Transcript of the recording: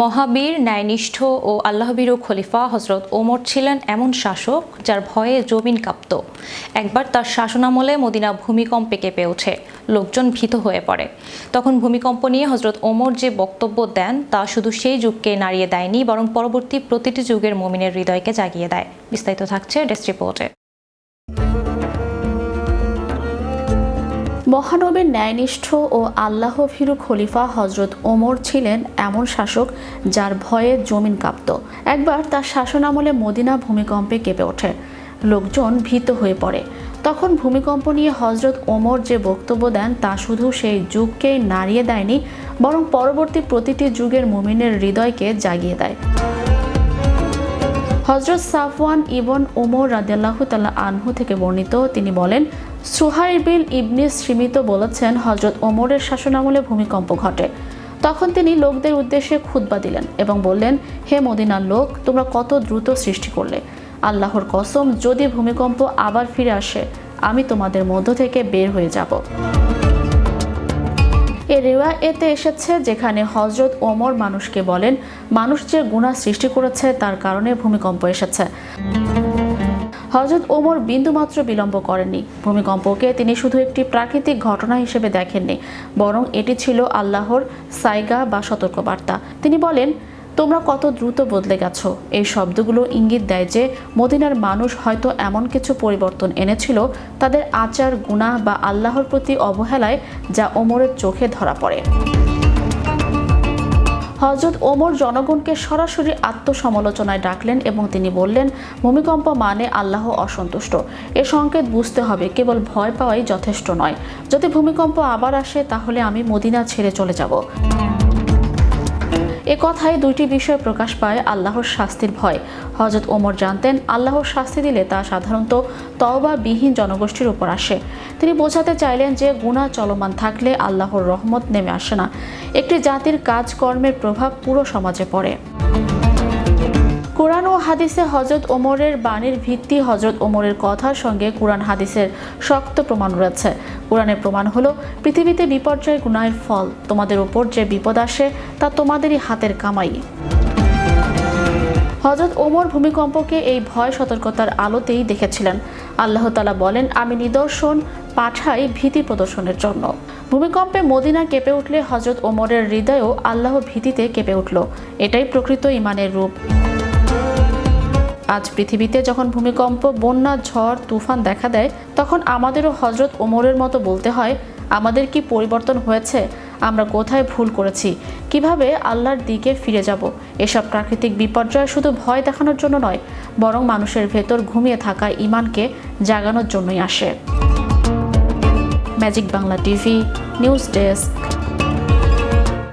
মহাবীর, ন্যায়নিষ্ঠ ও আল্লাহবীরু খলিফা হজরত ওমর ছিলেন এমন শাসক যার ভয়ে জমিন কাঁপত। একবার তার শাসনামলে মদিনা ভূমিকম্পে কেঁপে ওঠে। লোকজন ভীত হয়ে পড়ে। তখন ভূমিকম্প নিয়ে হজরত ওমর যে বক্তব্য দেন, তা শুধু সেই যুগকে নাড়িয়ে দেয়নি, বরং পরবর্তী প্রতিটি যুগের মমিনের হৃদয়কে জাগিয়ে দেয়। বিস্তারিত থাকছে ডেস্ক রিপোর্টে। মহানবীর ন্যায়নিষ্ঠ ও আল্লাহ ভীরু খলিফা হজরত ওমর ছিলেন এমন শাসক যার ভয়ে জমিন কাঁপত। একবার তার শাসনামলে মদিনা ভূমিকম্পে কেঁপে ওঠে। লোকজন ভীত হয়ে পড়ে। তখন ভূমিকম্প নিয়ে হজরত ওমর যে বক্তব্য দেন তা শুধু সেই যুগকেই নাড়িয়ে দেয়নি, বরং পরবর্তী প্রতিটি যুগের মুমিনের হৃদয়কে জাগিয়ে দেয়। হজরত সাফওয়ান ইবন ওমর রাদিয়াল্লাহ তাল্লাহ আনহু থেকে বর্ণিত তিনি বলেন সুহাইবিল ইবনে শ্রীমিত বলেছেন হজরত ওমরের শাসনামলে ভূমিকম্প ঘটে। তখন তিনি লোকদের উদ্দেশ্যে খুতবা দিলেন এবং বললেন, হে মদিনার লোক, তোমরা কত দ্রুত সৃষ্টি করলে। আল্লাহর কসম, যদি ভূমিকম্প আবার ফিরে আসে, আমি তোমাদের মধ্য থেকে বের হয়ে যাব। এ রেওয়া এতে এসেছে যেখানে হজরত ওমর মানুষকে বলেন, মানুষ যে গুণা সৃষ্টি করেছে, তার কারণে ভূমিকম্প এসেছে। হজরত ওমর বিন্দুমাত্র বিলম্ব করেননি। ভূমিকম্পকে তিনি শুধু একটি প্রাকৃতিক ঘটনা হিসেবে দেখেননি, বরং এটি ছিল আল্লাহর সাইগা বা সতর্কবার্তা। তিনি বলেন, তোমরা কত দ্রুত বদলে গেছো। এই শব্দগুলো ইঙ্গিত দেয় যে মদিনার মানুষ হয়তো এমন কিছু পরিবর্তন এনেছিল, তাদের আচার গুণা বা আল্লাহর প্রতি অবহেলায় যা ওমরের চোখে ধরা পড়ে। হজরত ওমর জনগণকে সরাসরি আত্মসমালোচনায় ডাকলেন এবং তিনি বললেন, ভূমিকম্প মানে আল্লাহ অসন্তুষ্ট। এ সংকেত বুঝতে হবে, কেবল ভয় পাওয়াই যথেষ্ট নয়। যদি ভূমিকম্প আবার আসে, তাহলে আমি মদিনা ছেড়ে চলে যাব। এ কথায় দুইটি বিষয় প্রকাশ পায় আল্লাহর শাস্তির ভয়। হজরত ওমর জানতেন, আল্লাহর শাস্তি দিলে তা সাধারণত তওবা বিহীন জনগোষ্ঠীর উপর আসে। তিনি বোঝাতে চাইলেন যে গুণা চলমান থাকলে আল্লাহর রহমত নেমে আসে না। একটি জাতির কাজকর্মের প্রভাব পুরো সমাজে পড়ে। হাদিসে হজরত ওমরের বাণীর ভিত্তি হজরত ওমরের কথার সঙ্গে কোরআন হাদিসের শক্ত প্রমাণ রয়েছে। কোরআনের প্রমাণ হলো, পৃথিবীতে বিপর্যয় গুনাহের ফল তোমাদের ওপর যে বিপদ আসে, তা তোমাদেরই হাতের কামাই। হজরত ওমর ভূমিকম্পকে এই ভয় সতর্কতার আলোতেই দেখেছিলেন। আল্লাহ তালা বলেন, আমি নিদর্শন, পাঠাই ভীতি প্রদর্শনের জন্য। ভূমিকম্পে মদিনা কেঁপে উঠলে হজরত ওমরের হৃদয়ও আল্লাহ ভীতিতে কেঁপে উঠল। এটাই প্রকৃত ইমানের রূপ। আজ পৃথিবীতে যখন ভূমিকম্প, বন্যা, ঝড়, তুফান দেখা দেয়, তখন আমাদেরও হজরত ওমরের মতো বলতে হয়, আমাদের কি পরিবর্তন হয়েছে? আমরা কোথায় ভুল করেছি? কীভাবে আল্লাহর দিকে ফিরে যাব? এসব প্রাকৃতিক বিপর্যয় শুধু ভয় দেখানোর জন্য নয়, বরং মানুষের ভেতর ঘুমিয়ে থাকা ইমানকে জাগানোর জন্যই আসে। Magic Bangla TV, news desk.